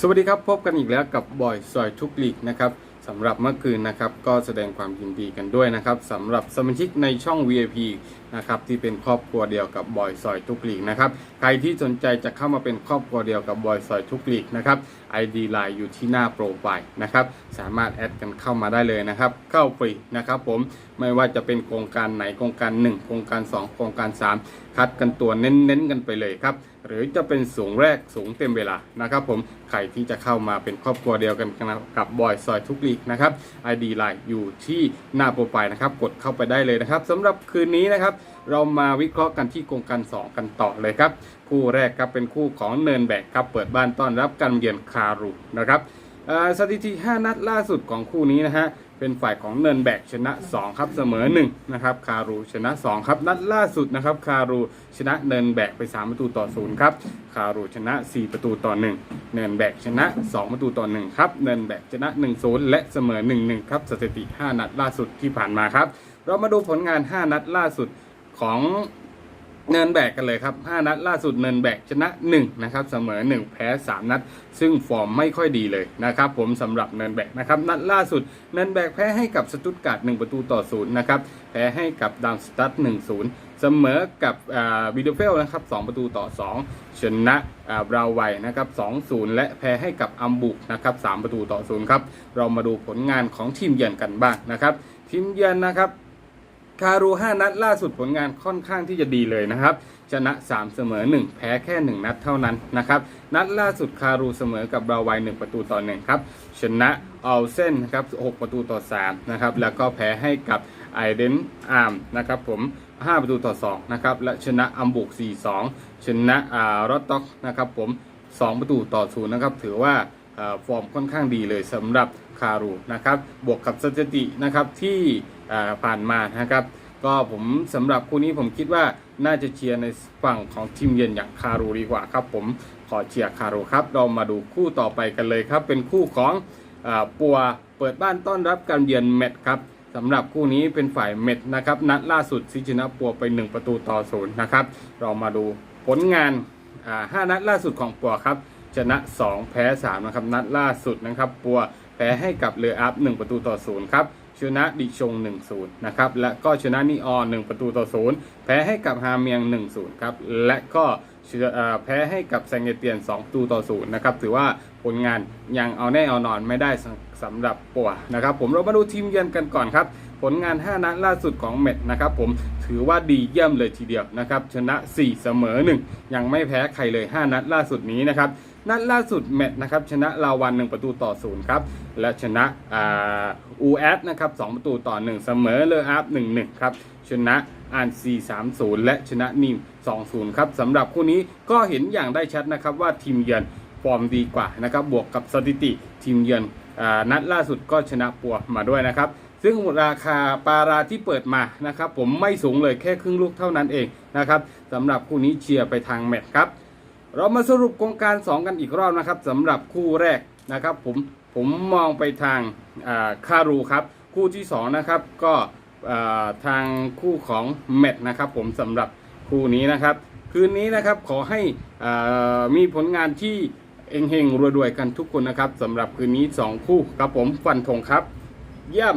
สวัสดีครับพบกันอีกแล้วกับบอยซอยทุกลีกนะครับสำหรับเมื่อคืนนะครับก็แสดงความยินดีกันด้วยนะครับสำหรับสมาชิกในช่อง VIP นะครับที่เป็นครอบครัวเดียวกับบอยซอยทุกลีกนะครับใครที่สนใจจะเข้ามาเป็นครอบครัวเดียวกับบอยซอยทุกลีกนะครับ ID Line อยู่ที่หน้าโปรไฟล์นะครับสามารถแอดกันเข้ามาได้เลยนะครับเข้าฟรีนะครับผมไม่ว่าจะเป็นโครงการไหนโครงการ 1 โครงการ 2 โครงการ 3 คัดกันตัวเน้นๆกันไปเลยครับ หรือจะเป็นสูงแรกสูงเต็มเวลานะครับผมใครที่จะเข้ามาเป็นครอบครัวเดียวกันกับบอยซอยทุกลีกนะครับ ID Line อยู่ที่หน้าโปรไฟล์นะครับ กดเข้าไปได้เลยนะครับสำหรับคืนนี้นะครับ เรามาวิเคราะห์กันที่โครงการ 2 กันต่อเลยครับ คู่แรกครับเป็นคู่ของเนินแบกครับเปิดบ้านต้อนรับการเยือนคารูนะครับสถิติ 5 นัดล่าสุดของคู่นี้นะฮะ เป็นฝ่ายของเนินแบกชนะ 2 ครับเสมอ1นะครับคารูชนะ 2 ครับนัดล่าสุดนะครับคารูชนะเนินแบกไป 3 ประตูต่อ0ครับคารูชนะ 4 ประตูต่อ 1 เนินแบกชนะ 2 ประตูต่อ1ครับเนินแบกชนะ1-0และเสมอ 1-1ครับสถิติ 5 นัดล่าสุดที่ผ่านมาครับ เรามาดูผลงาน 5 นัดล่าสุดของ เนินแบกกันเลยครับ 5 นัดล่าสุดเนินแบกชนะ 1 นะครับ เสมอ 1 แพ้ 3 นัด ซึ่งฟอร์มไม่ค่อยดีเลยนะครับ ผมสำหรับเนินแบกนะครับ นัดล่าสุดเนินแบกแพ้ให้กับสตุตการ์ด1ประตูต่อ0นะครับ แพ้ให้กับดามสตัด1-0เสมอกับวิดเฟลนะครับ2ประตูต่อ 2 ชนะบราวไวนะครับ2-0 และแพ้ให้กับอัมบุกนะครับ3ประตูต่อ 0 ครับ เรามาดูผลงานของทีมเยือนกันบ้างนะครับ ทีมเยือนนะครับ คารู5นัดล่าสุดผลงานค่อนข้างที่จะดีเลยนะครับ ชนะ 3 เสมอ 1 แพ้แค่ 1 นัดเท่านั้นนะครับ นัดล่าสุดคารูเสมอกับเราไว1ประตูต่อ1ครับ ชนะเอาเส้นนะครับ6ประตูต่อ3นะครับ แล้วก็แพ้ให้กับไอเดนอาร์มนะครับผม 5 ประตูต่อ2นะครับ และชนะอัมบุก 4-2 ชนะอ่ารอตต็อกนะครับผม 2 ประตูต่อ0นะครับ ถือว่าเอ่อฟอร์มค่อนข้างดีเลยสำหรับ คารูนะครับบวกกับสถิตินะครับที่ผ่านมานะครับก็ผมสำหรับคู่นี้ผมคิดว่าน่าจะเชียร์ในฝั่งของทีมเยือนอย่างคารูดีกว่าครับผมขอเชียร์คารูครับ เรามาดูคู่ต่อไปกันเลยครับ เป็นคู่ของอปัวเปิดบ้านต้อนรับการเยือนเม็ดครับสำหรับคู่นี้เป็นฝ่ายเม็ดนะครับนัดล่าสุดซิชนะปัวไป 1 ประตูต่อศูนย์นะครับ เรามาดูผลงานอ่าห้านัดล่าสุดของปัวครับ ชนะ 2 แพ้3นะครับนัดล่าสุดนะครับปัวแพ้ให้กับเรืออัพ1ประตูต่อ0ครับชนะดิชง 1-0 นะครับ และก็ชนะนิออน 1 ประตูต่อ 0 แพ้ให้กับฮาเมียง 1-0 ครับ และก็แพ้ให้กับแซงเกเตียน 2 ประตูต่อ 0 นะครับ ถือว่าผลงานยังเอาแน่เอานอนไม่ได้สำสำหรับปัวนะครับ ผมเรามาดูทีมเยือนกันก่อนครับ ผลงาน 5 นัดล่าสุดของเม็ดนะครับ ผมถือว่าดีเยี่ยมเลยทีเดียวนะครับ ชนะ 4 เสมอ 1 ยังไม่แพ้ใครเลย 5 นัดล่าสุดนี้นะครับ นัดล่าสุดเม็ดนะครับชนะลาวัน 1 ประตูต่อ0ครับและชนะอูแอดนะครับ2ประตูต่อ 1 เสมอเลออัพ1-1ครับชนะอันซี3-0 และชนะนิม2-0 ครับสำหรับคู่นี้ก็เห็นอย่างได้ชัดนะครับว่าทีมเยือนฟอร์มดีกว่านะครับบวกกับสถิติทีมเยือนอนัดล่าสุดก็ชนะปัวมาด้วยนะครับ ซึ่งราคาปาราที่เปิดมานะครับ ผมไม่สูงเลยแค่ครึ่งลูกเท่านั้นเองนะครับสำหรับคู่นี้เชียร์ไปทางแมตช์ครับ เรามาสรุปโครงการ 2 กันอีกรอบนะครับสำหรับคู่แรกนะครับ ผมผมมองไปทางคารูครับ คู่ที่ 2 นะครับ ก็ทางคู่ของเมดนะครับ ผมสำหรับคู่นี้นะครับ คืนนี้นะครับขอให้มีผลงานที่เฮงๆรวยๆกันทุกคนนะครับสำหรับคืนนี้ 2 คู่ครับผมฟันธงครับ เยี่ยม